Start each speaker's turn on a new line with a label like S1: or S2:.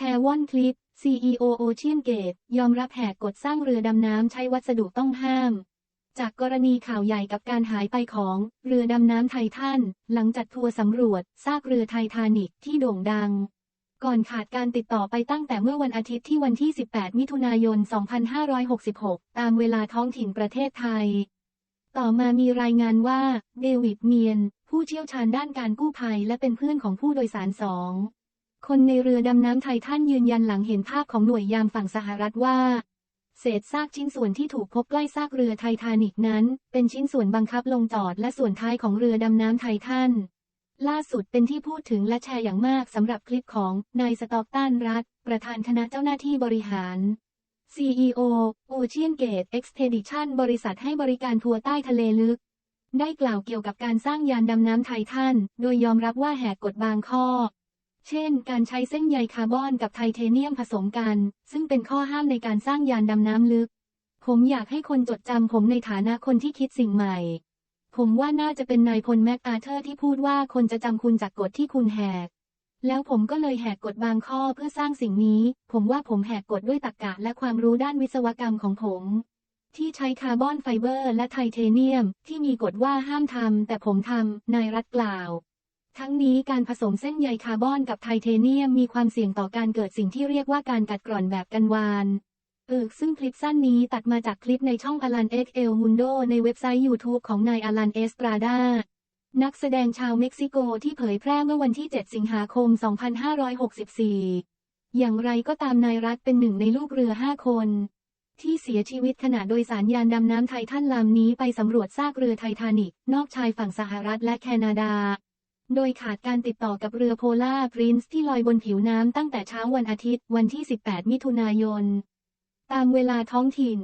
S1: ชร์ว่อนคลิป CEO Ocean Gate ยอมรับแหกกฎสร้างเรือดำน้ำใช้วัสดุต้องห้าม จากกรณีข่าวใหญ่กับการหายไปของเรือดำน้ำไททันหลังจัดทัวร์สำรวจซากเรือไททานิกที่โด่งดัง ก่อนขาดการติดต่อไปตั้งแต่เมื่อวันอาทิตย์ที่วันที่ 18 มิถุนายน 2566 ตามเวลาท้องถิ่นประเทศไทย ต่อมามีรายงานว่าเดวิดเมียน ผู้เชี่ยวชาญด้านการกู้ภัยและเป็นเพื่อนของผู้โดยสารสอง คนในเรือดำน้ำไททันยืนยันหลังเห็นภาพของหน่วยยามฝั่งสหรัฐว่า เศษซากชิ้นส่วนที่ถูกพบใกล้ซากเรือไททานิกนั้น เป็นชิ้นส่วนบังคับลงจอดและส่วนท้ายของเรือดำน้ำไททันล่าสุดเป็นที่พูดถึงและแชร์อย่างมากสำหรับคลิปของนายสตอกตันรัฐ ประธานคณะเจ้าหน้าที่บริหาร CEO Ocean Gate Expedition บริษัทให้บริการทัวร์ใต้ทะเลลึก ได้กล่าวเกี่ยวกับการสร้างยานดำน้ำไททัน โดยยอมรับว่าแหกกฎบางข้อ เช่น การใช้เส้นใยคาร์บอนกับไทเทเนียมผสมกัน ซึ่งเป็นข้อห้ามในการสร้างยานดำน้ำลึก ผมอยากให้คนจดจำผมในฐานะคนที่คิดสิ่งใหม่ ผมว่าน่าจะเป็นนายพลแม็กอาเธอร์ที่พูดว่าคนจะจำคุณจากกฎที่คุณแหก แล้วผมก็เลยแหกกฎบางข้อเพื่อสร้างสิ่งนี้ ผมว่าผมแหกกฎด้วยตรรกะและความรู้ด้านวิศวกรรมของผม ที่ใช้คาร์บอนไฟเบอร์ และไทเทเนียม ที่มีกฎว่าห้ามทำแต่ผมทำนายรัฐกล่าว ทั้งนี้การผสมเส้นใยคาร์บอนกับไทเทเนียมมีความเสี่ยงต่อการเกิดสิ่งที่เรียกว่าการกัดกร่อนแบบกันวานเออซึ่งคลิปสั้นนี้ตัดมาจากคลิปในช่องอลันเอ็กเอลมุนโดในเว็บไซต์ YouTube ของนายอลันเอสตราดา นักแสดงชาวเม็กซิโกที่เผยแพร่เมื่อวันที่ 7 สิงหาคม 2564 อย่างไรก็ตามนายรัฐเป็นหนึ่งในลูกเรือ 5 คน ที่เสียชีวิตขณะโดยสารยานดำน้ำไททันลำนี้ไปสำรวจซากเรือไททานิกนอกชายฝั่งสหรัฐและแคนาดา โดยขาดการติดต่อกับเรือโพล่าพรินซ์ที่ลอยบนผิวน้ำตั้งแต่เช้าวันอาทิตย์วันที่ 18 มิถุนายน ตามเวลาท้องถิ่น